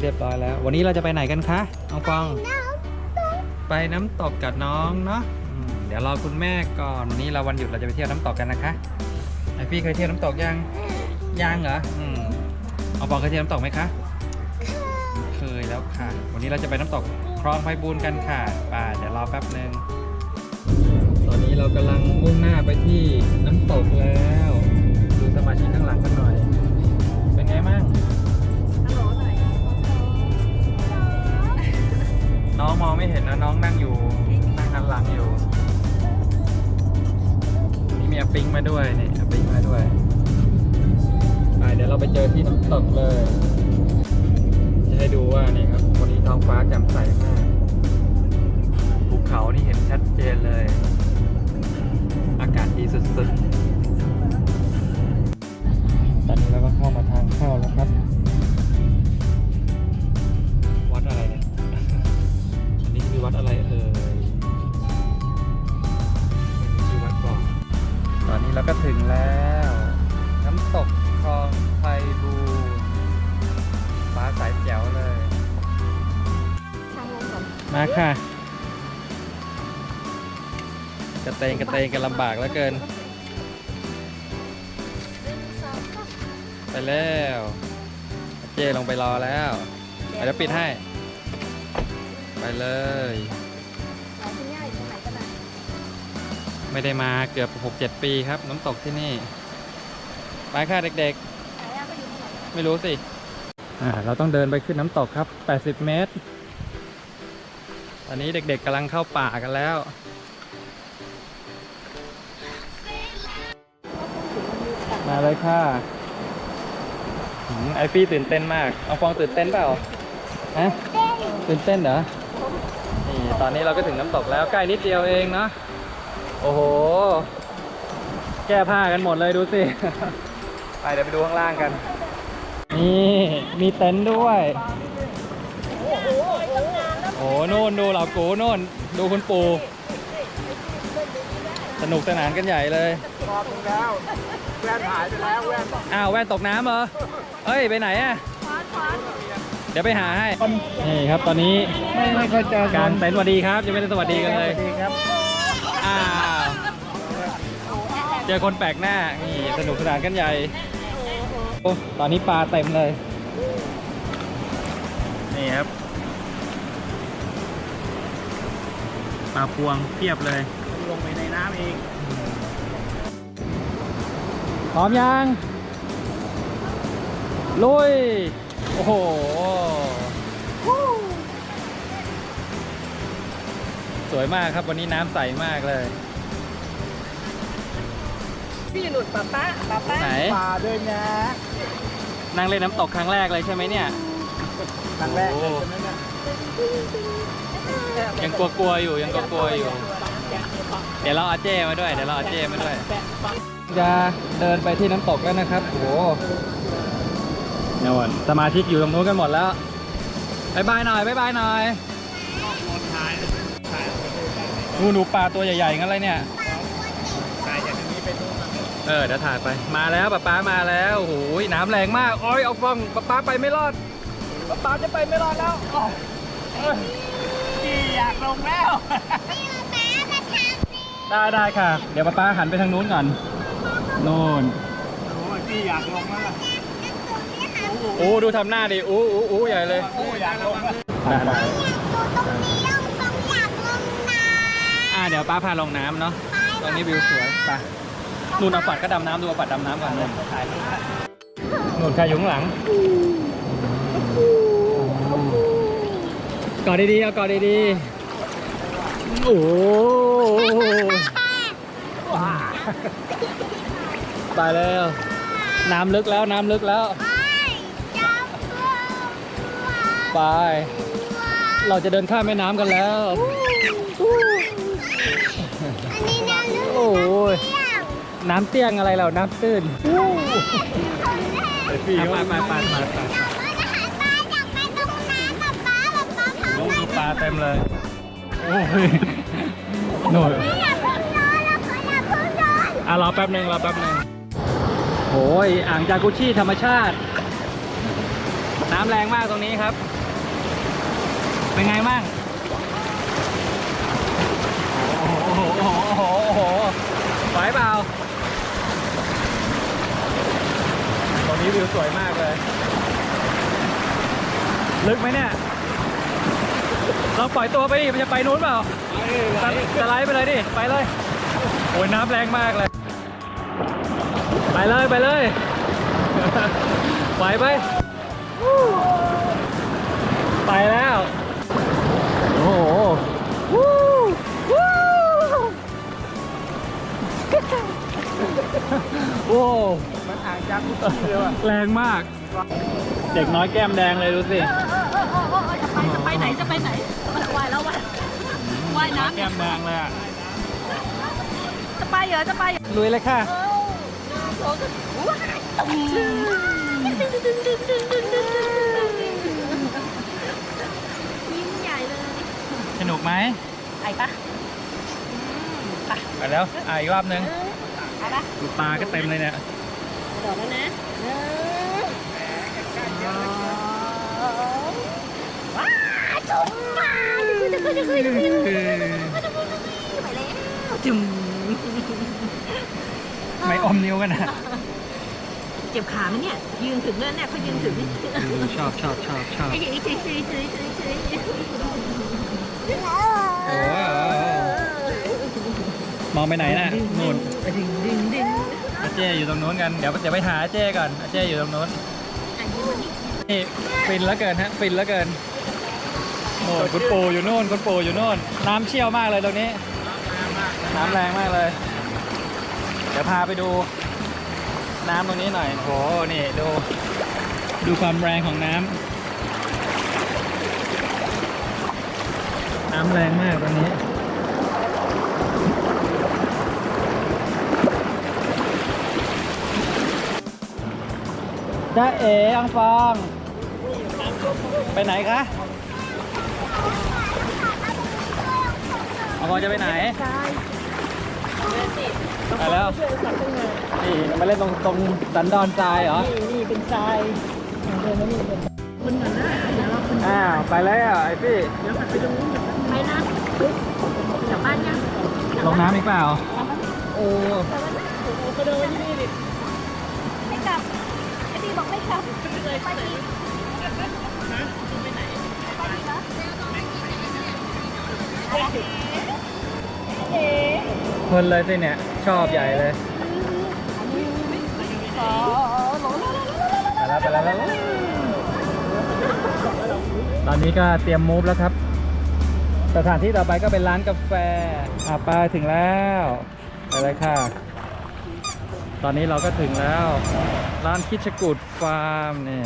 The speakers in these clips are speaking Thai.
ซีเรียบร้อยแล้ว วันนี้เราจะไปไหนกันคะน้องฟอง ไปน้ำตกกับน้องเนาะอืมเดี๋ยวรอคุณแม่ก่อนวันนี้เราวันหยุดเราจะไปเที่ยวน้ำตกกันนะคะไอพี่เคยเที่ยวน้ำตกยังยังเหรออืมเอาปองเคยเที่ยวน้ำตกไหมคะเคยแล้วค่ะ วันนี้เราจะไปน้ำตกคลองไพบูลย์กันค่ะป่าเดี๋ยวรอแป๊บหนึ่งตอนนี้เรากำลังมุ่งหน้าไปที่น้ำตกแล้ว สุดๆ ตอนนี้เราก็เข้ามาทางเข้าแล้วครับ วัดอะไรเนี่ย อันนี้คือวัดอะไรเอ่ยไม่มีชื่อวัดบอกตอนนี้เราก็ถึงแล้ว น้ำตกคลองไพบูลย์ฟ้าใสแจ๋วเลยทางลงก่อนมาค่ะ ระเตงกระเตงกันลำบากแล้วเกิน ไปแล้วเจลงไปรอแล้วเดี๋ยวปิดให้ ไปเลยเราที่นี่อยู่ตรงไหนกันนะไม่ได้มาเกือบ6-7ปีครับ น้ำตกที่นี่ ไปค่ะเด็กไหนอะก็อยู่ตรงไหนๆไม่รู้สิอ่าเราต้องเดินไปขึ้นน้ำตกครับ 80 เมตร ตอนนี้เด็กๆกำลังเข้าป่ากันแล้ว มาเลยค่ะหืมไอฟี่ตื่นเต้นมาก เอาฟองตื่นเต้นเปล่าฮะตื่นเต้นเหรอ นี่ตอนนี้เราก็ถึงน้ำตกแล้วใกล้นิดเดียวเองเนาะ โอ้โห แก้ผ้ากันหมดเลยดูสิ ไปเดี๋ยวไปดูข้างล่างกัน นี่มีเต็นท์ด้วย โอ้โหนู่นดูเหล่ากูนู่นดูคุณปู่สนุกสนานกันใหญ่เลยรอบนึงแล้ว แว่นหายไปแล้วแว่นอ้าวแว่นตกน้ำเหรอเฮ้ยไปไหนอะเดี๋ยวไปหาให้นี่ครับตอนนี้ไม่ไม่เคยเจอการเต็นท์สวัสดีครับยังไม่ได้สวัสดีกันเลยสวัสดีครับอ้าวเจอคนแปลกหน้านี่สนุกสนานกันใหญ่โอ้ตอนนี้ปลาเต็มเลย นี่ครับปลาพวงเพียบเลยลงไปในน้ำเอง พร้อมยังลุย โอ้โหสวยมากครับวันนี้น้ำใสมากเลย พี่หลุดป้าป้าป้าป้าไหน ป่าด้วยนะนั่งเล่นน้ำตกครั้งแรกเลยใช่ไหมเนี่ย ครั้งแรกเลยใช่ไหมเนี่ยยังกลัวๆอยู่ยังกลัวๆอยู่ เดี๋ยวเราเอาเจ้มาด้วย เดี๋ยวเราเอาเจ้มาด้วย จะเดินไปที่น้ำตกแล้วนะครับโอ้โหเนี่ยวันสมาชิกอยู่ตรงนู้นกันหมดแล้วบายบายหน่อยบายบายหน่อยดูหนูปลาตัวใหญ่ๆงั้นเลยเนี่ยถ่ายจากตรงนี้ไปตรงนั้นเออเดี๋ยวถ่ายไป มาแล้วป๊าป๊ามาแล้วโอ้โหน้ำแรงมากโอ้ยเอาฟองป๊าป๊าไปไม่รอดป๊าป๊าจะไปไม่รอดแล้วอ้าวเอ้ยพี่อยากลงแล้วได้ได้ค่ะ เดี๋ยวป๊าป๊าหันไปทางนู้นก่อน นู่นโอ้ยพี่อยากลงแล้วโอ้ดูทำหน้าดิอู้อู้อู้ใหญ่เลยโอ้ยอยากลงแล้วได้ได้อ่าเดี๋ยวป้าพาลงน้ำเนาะตรงนี้วิวสวยไปนู่นเอาปัดก็ดำน้ำดูเอาปัดดำน้ำก่อนนู่นถ่ายรูปนู่นใครอยู่ข้างหลังกอดดีๆเอากอดดีๆโอ้โห ไปแล้ว น้ำลึกแล้วน้ำลึกแล้ว ไป เราจะเดินข้ามแม่น้ำกันแล้วโอ้ยน้ำเตี้ยงอะไรเราน้ำตื้นไปพี่ไปไปไปไปไปดูดูปลาเต็มเลย โอ้ยโน่นอะรอแป๊บหนึ่งรอแป๊บหนึ่ง โอ้ยอ่างจากุชิธรรมชาติ น้ำแรงมากตรงนี้ครับ เป็นไงบ้างโอ้โหโอ้โหโอ้โหโอ้โหไหวเปล่า ตรงนี้วิวสวยมากเลย ลึกไหมเนี่ย เราปล่อยตัวไปดิ มันจะไปนู้นเปล่าสไลสไลด์ไปเลยดิ ไปเลย โอ้ยน้ำแรงมากเลย ไปเลยไปเลยไหวไปไปแล้ว โอ้โหวู้วู้โอ้มันห่างจากทุกที่เลยว่ะแรงมาก เด็กน้อยแก้มแดงเลยดูสิเออเออเออเออจะไปจะไปไหนจะไปไหนว่ายแล้วว่ายว่ายน้ำแก้มแดงเลยอะจะไปเหรอจะไปเหรอลุยเลยค่ะ สอ้ายตุ้มยิ้ใหญ่เลยสนุกไหมไอปปะไปแล้วอะอีกรอบนึงเอปะดูปลาก็เต็มเลยเนี่ยดอกแนะว้าจุ๊บปลาจุ๊บจุ๊บไปแล้วจุ๊บ อมนิ้วกันนะเจ็บขาไหมเนี่ย ยืนถึงเนื้อเนี่ยเขายืนถึงนี่ชอบชอบชอบชอบไอ้ไอ้ไอ้ไอ้ไอ้ไอ้โอ้โหมองไปไหนน่ะนู่นดิ้งดิ้งดิ้งอาเจ้อยู่ตรงนู้นกัน เดี๋ยวเดี๋ยวไปหาอาเจ้ก่อนอาเจ้อยู่ตรงนู้นนี่ฟินแล้วเกินฮะฟินแล้วเกินโอ้คุณปู่อยู่นู่นคุณปู่อยู่นู่น น้ำเชี่ยวมากเลยตรงนี้ น้ำแรงมากเลย ดี๋ยวพาไปดูน้ำตรงนี้หน่อยโหนี่ดู ดูความแรงของน้ำน้ำแรงมากตรงนี้จ้าเอ๋อังฟองไปไหนคะอังฟองจะไปไหน ไปแล้ว ช่วยสับขึ้นมานี่มาเล่นตรงตรงสันดอนทรายเหรอ นี่นี่เป็นทรายเดินแล้วนี่เดินคนเหมือนนะเดี๋ยวเราคนอ้าว ไปแล้วไอ้พี่ เดี๋ยวไปตรงนู้นไปนะเฮ้ยกลับบ้านยังลงน้ำอีกเปล่า โอ้ก็เดินนี่ดิไม่กลับไอ้ดีบอกไม่กลับเลยไปดีนะไปไหนไปดีนะเอ๊ะเอ๊ะเพลินเลยสิเนี่ย ชอบใหญ่เลยไปแล้วไปแล้วตอนนี้ก็เตรียมมูฟแล้วครับ สถานที่ต่อไปก็เป็นร้านกาแฟอะไปถึงแล้วไปเลยค่ะ ตอนนี้เราก็ถึงแล้ว ร้านคิชกูดฟาร์มนี่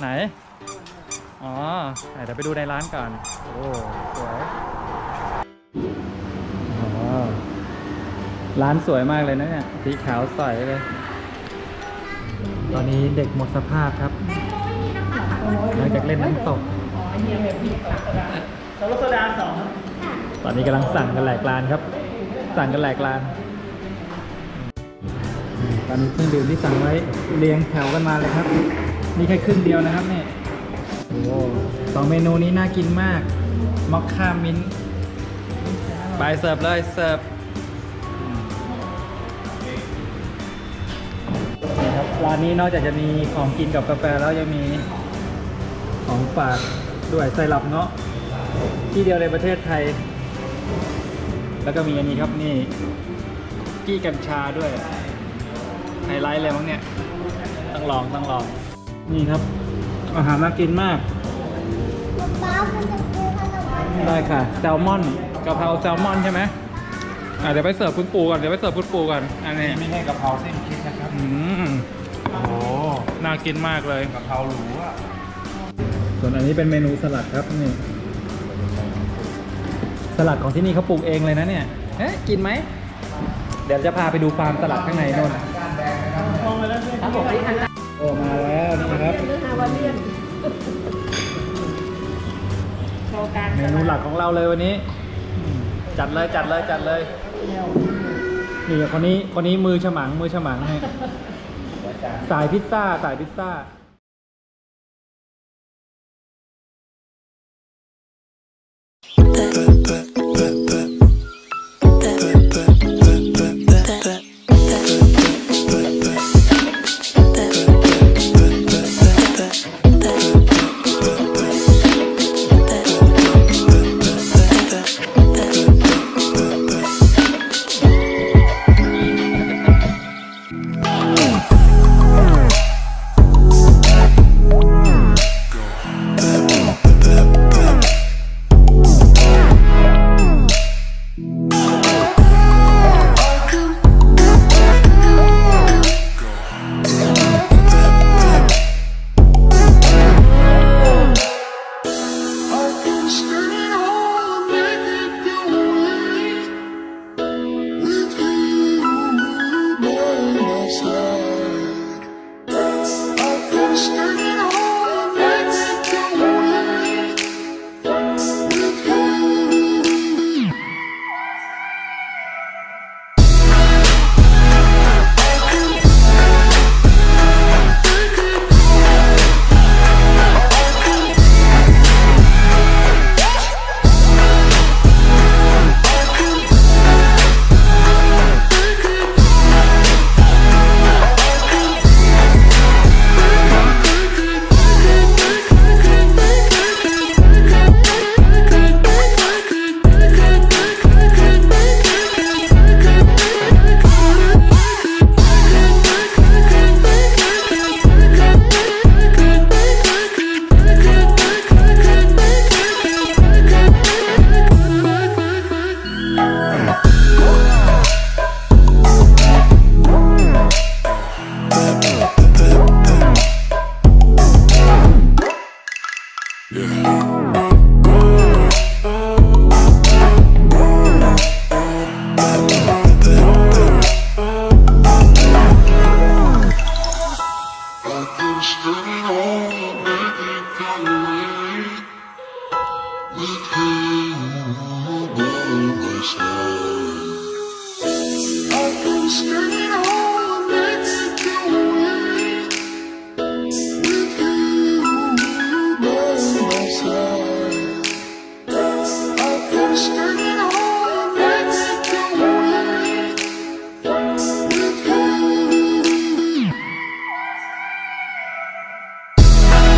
ไหน อ๋อเดี๋ยวไปดูในร้านก่อน โอ้ สวย ร้านสวยมากเลยนะเนี่ย สีขาวใสเลย ตอนนี้เด็กหมดสภาพครับหลังจากเล่นน้ำตกสารสดาสองตอนนี้กำลังสั่งกันแหลกลานครับ สั่งกันแหลกลาน ตอนนี้เครื่องดื่มที่สั่งไว้เรียงแถวกันมาเลยครับ นี่แค่ครึ่งเดียวนะครับเนี่ยโอ้โหสองเมนูนี้น่ากินมาก มอคค่ามิ้นท์ไปเสิร์ฟเลยเสิร์ฟ รับร้านนี้นอกจากจะมีของกินกับกาแฟแล้วยังมีของฝากด้วยไซรัปเงาะที่เดียวในประเทศไทย แล้วก็มีอันนี้ครับนี่กี้กัญชาด้วยไฮไลท์เลยมั้งเนี่ยต้องลองต้องลอง นี่ครับ อาหารน่ากินมากได้ค่ะแซลมอนกะเพราแซลมอนใช่ไหมอะเดี๋ยวไปเสิร์ฟคุณปูก่อนเดี๋ยวไปเสิร์ฟคุณปูก่อนอันนี้ไม่ใช่กะเพราเส้นคิดนะครับอืมโอ้โห น่ากินมากเลยกะเพราหรูอะส่วนอันนี้เป็นเมนูสลัดครับนี่สลัดของที่นี่เขาปลูกเองเลยนะเนี่ยเอ๊ะกินไหม เดี๋ยวจะพาไปดูฟาร์มสลัดข้างในโน่นครับผมไปทางด้านโอ้มาแล้วนี่ครับเรื่องฮาวาเลียนโชว์การเมนูหลักของเราเลยวันนี้อืมจัดเลยจัดเลยจัดเลยนี่คนนี้คนนี้มือฉมังมือฉมังให้จาน สายพิซซ่า สายพิซซ่า I can stand.